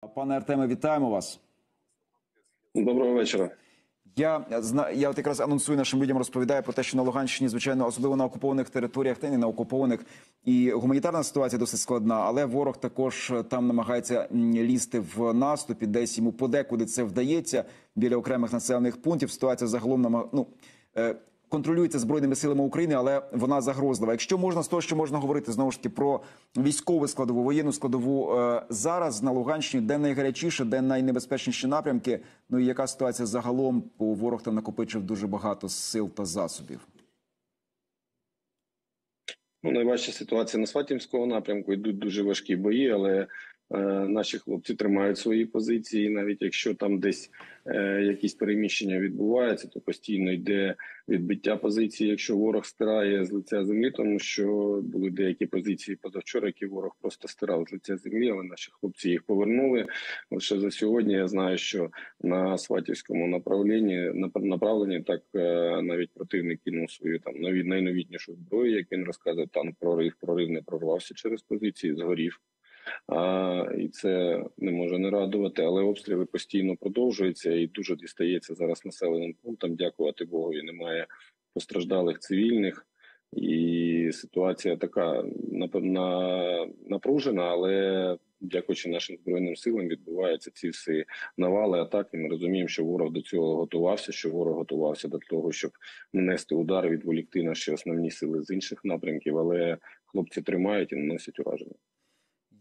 Пане Артеме, вітаємо вас. Доброго вечора. Я я от якраз анонсую нашим людям, розповідаю про те, що на Луганщині, звичайно, особливо на окупованих територіях, та не на окупованих, і гуманітарна ситуація досить складна, але ворог також там намагається лізти в наступі, десь йому подекуди це вдається біля окремих населених пунктів. Ситуація загалом ну, е, контролюється збройними силами України, але вона загрозлива. Якщо можна з того, що можна говорити знову ж таки про військову складову, воєнну складову е, зараз на Луганщині, де найгарячіше, де найнебезпечніші напрямки. Ну і яка ситуація загалом? Бо ворог там накопичив дуже багато сил та засобів. Ну, найважча ситуація на Сватівського напрямку. Йдуть дуже важкі бої, але наші хлопці тримають свої позиції. Навіть якщо там десь е, якісь переміщення відбуваються, то постійно йде відбиття позиції. Якщо ворог стирає з лиця землі, тому що були деякі позиції позавчора, які ворог просто стирав з лиця землі, але наші хлопці їх повернули. Лише за сьогодні я знаю, що на Сватівському направленні нап- направленні так е, навіть противник кинув свою там нові найновітнішу зброю, як він розказує, танк прорив, прорив не прорвався через позиції, згорів. А, і це не може не радувати, але обстріли постійно продовжуються і дуже дістається зараз населеним пунктам. Дякувати Богу, і немає постраждалих цивільних. І ситуація така нап- на- напружена, але дякуючи нашим збройним силам, відбуваються ці всі навали атаки. Ми розуміємо, що ворог до цього готувався, що ворог готувався до того, щоб нанести удар, відволікти наші основні сили з інших напрямків. Але хлопці тримають і наносять ураження.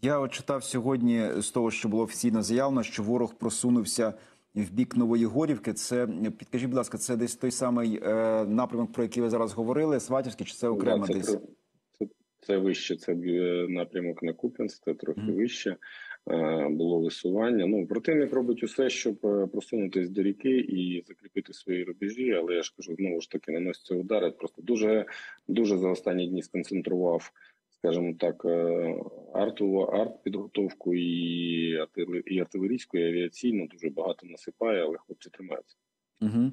Я от читав сьогодні з того, що було офіційно заявлено, що ворог просунувся в бік Нової Горівки. Це підкажіть, будь ласка, це десь той самий е, напрямок, про який ви зараз говорили, Сватівський, чи це окремо Да, десь? Це, це, вище, це е, напрямок на Куп'янськ, це трохи Мгм. вище. Е, Було висування. Ну противник робить усе, щоб е, просунутись до ріки і закріпити свої рубежі. Але я ж кажу, знову ж таки наносяться удари. Просто дуже дуже за останні дні сконцентрував, скажімо так, е, артову арт підготовку і і артилерійську, і авіаційну. Дуже багато насипає, але хлопці тримаються. Угу.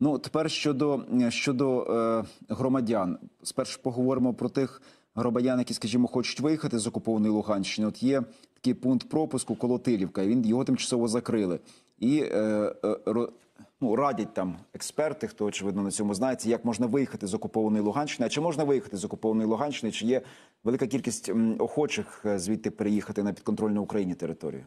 Ну тепер щодо щодо е, громадян, спершу поговоримо про тих громадян, які, скажімо, хочуть виїхати з окупованої Луганщини. От є такий пункт пропуску Колотилівка. і Він його тимчасово закрили і е, е, ну, радять там експерти, хто очевидно на цьому знається, як можна виїхати з окупованої Луганщини. А чи можна виїхати з окупованої Луганщини? Чи є велика кількість охочих е, звідти переїхати на підконтрольну Україні територію?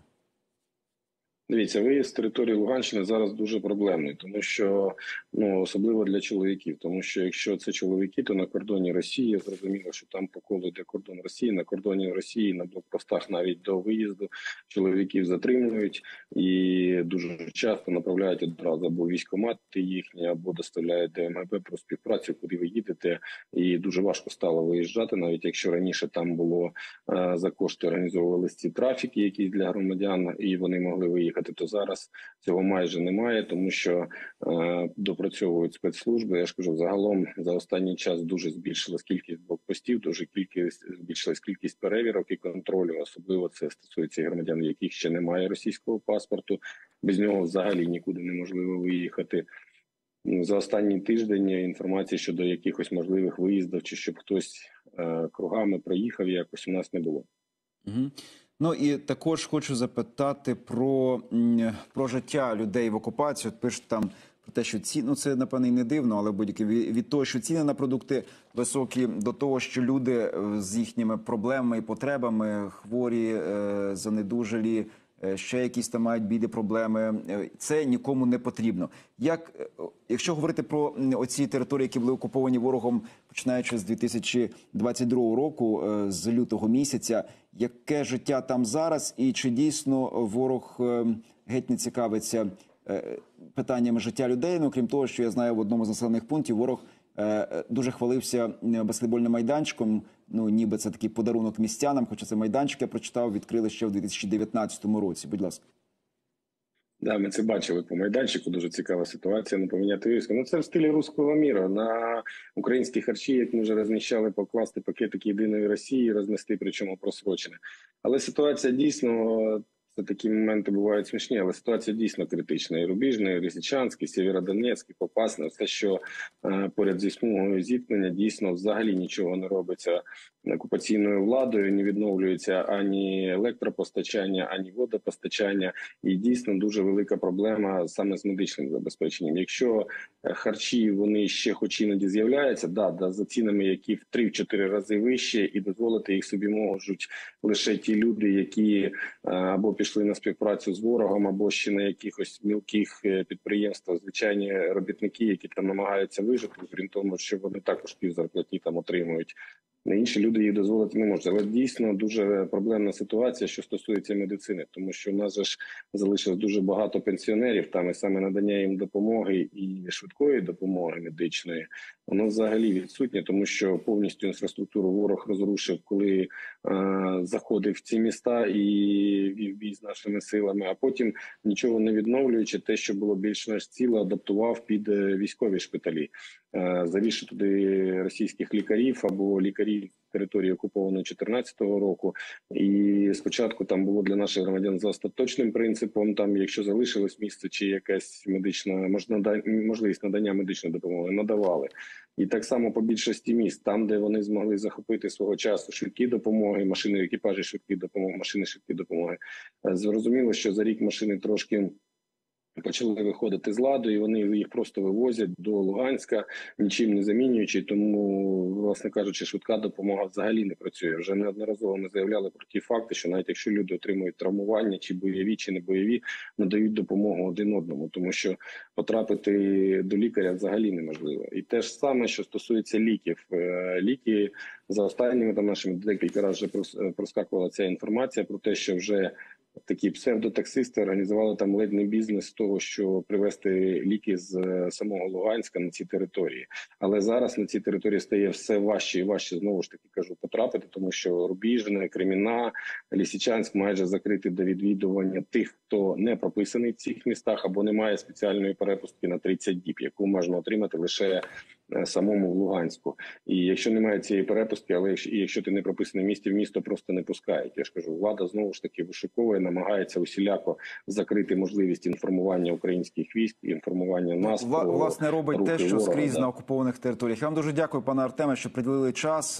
Дивіться, виїзд з території Луганщини зараз дуже проблемний, тому що ну особливо для чоловіків. Тому що якщо це чоловіки, то на кордоні Росії зрозуміло, що там по колу йде кордон Росії. На кордоні Росії на блокпостах навіть до виїзду чоловіків затримують і дуже часто направляють одразу або військомати їхні, або доставляють ДМБ про співпрацю, куди ви їдете. І дуже важко стало виїжджати, навіть якщо раніше там було е, за кошти організовувалися ці трафіки, якісь для громадян, і вони могли виїхати. То зараз цього майже немає, тому що е, допрацьовують спецслужби. Я ж кажу, загалом за останній час дуже збільшилась кількість блокпостів, дуже кількість збільшилась кількість перевірок і контролю. Особливо це стосується громадян, яких ще немає російського паспорту. Без нього взагалі нікуди неможливо виїхати. За останній тиждень інформації щодо якихось можливих виїздів, чи щоб хтось е, кругами проїхав, якось у нас не було. Угу. Ну і також хочу запитати про, про життя людей в окупації. От пишуть там про те, що ці ну це напевне і не дивно, але будь-які від того, що ціни на продукти високі, до того, що люди е, з їхніми проблемами і потребами, хворі, е, занедужалі, ще якісь там мають біди, проблеми. е, Це нікому не потрібно. Як е, якщо говорити про оці території, які були окуповані ворогом, починаючи з 2022 року, е, з лютого місяця, яке життя там зараз, і чи дійсно ворог е, геть не цікавиться е, питаннями життя людей? Ну крім того, що я знаю в одному з населених пунктів, ворог е, е, дуже хвалився е, баскетбольним майданчиком. Ну ніби це такий подарунок містянам. Хоча це майданчик я прочитав, відкрили ще в 2019 році. Будь ласка. Да, ми це бачили по майданчику. Дуже цікава ситуація. Не поміняти військо. Ну це в стилі руського міра. На українські харчі, як ми вже розміщали, покласти пакетики єдиної Росії, рознести, причому просрочене. Але ситуація дійсно це такі моменти бувають смішні, але ситуація дійсно критична. І Рубіжний, і Лисичанський, Сєвєродонецький, Попасне, все, що е, поряд зі смугою зіткнення, дійсно взагалі нічого не робиться окупаційною владою, не відновлюється ані електропостачання, ані водопостачання. І дійсно дуже велика проблема саме з медичним забезпеченням. Якщо е, харчі вони ще хоч іноді з'являються, да, да, за цінами, які в 3-4 рази вище, і дозволити їх собі можуть лише ті люди, які е, або пішли на співпрацю з ворогом, або ще на якихось мілких е, підприємствах, звичайні робітники, які там намагаються вижити, крім тому, що вони також півзарплатні там отримують. Інші люди їх дозволити не можуть. Але дійсно дуже проблемна ситуація, що стосується медицини, тому що в нас ж залишилось дуже багато пенсіонерів. Там і саме надання їм допомоги і швидкої допомоги медичної, воно взагалі відсутнє, тому що повністю інфраструктуру ворог розрушив, коли е, заходив в ці міста і вів бій з нашими силами. А потім нічого не відновлюючи, те, що було більш-менш ціле, адаптував під е, військові шпиталі. Е, завівши туди російських лікарів або лікарів території окупованої 2014 року. І спочатку там було для наших громадян за остаточним принципом. Там, якщо залишилось місце чи якась медична можна можливість надання медичної допомоги, надавали. І так само по більшості міст, там, де вони змогли захопити свого часу швидкі допомоги, машини екіпажі швидкі допомоги, машини швидкі допомоги. Е, Зрозуміло, що за рік машини трошки почали виходити з ладу, і вони їх просто вивозять до Луганська, нічим не замінюючи. Тому, власне кажучи, швидка допомога взагалі не працює. Вже неодноразово ми заявляли про ті факти, що навіть якщо люди отримують травмування, чи бойові, чи не бойові, надають допомогу один одному, тому що потрапити до лікаря взагалі неможливо. І те ж саме, що стосується ліків, Е, ліки за останніми там нашими декілька разів вже проскакувала ця інформація про те, що вже такі псевдотаксисти організували там ледний бізнес з того, що привезти ліки з е, самого Луганська на ці території. Але зараз на ці території стає все важче і важче знову ж таки кажу потрапити, тому що Рубіжне, Креміна, Лісичанськ майже закриті до відвідування тих, хто не прописаний в цих містах або не має спеціальної перепустки на 30 діб, яку можна отримати лише самому в Луганську. І якщо немає цієї перепустки, але якщо, і якщо ти не прописаний в місті, в місто просто не пускають. Я ж кажу, влада знову ж таки вишиковує, намагається усіляко закрити можливість інформування українських військ, інформування нас Вла- власне робить те, що ворога, скрізь да. на окупованих територіях. Я вам дуже дякую, пане Артеме, що приділили час.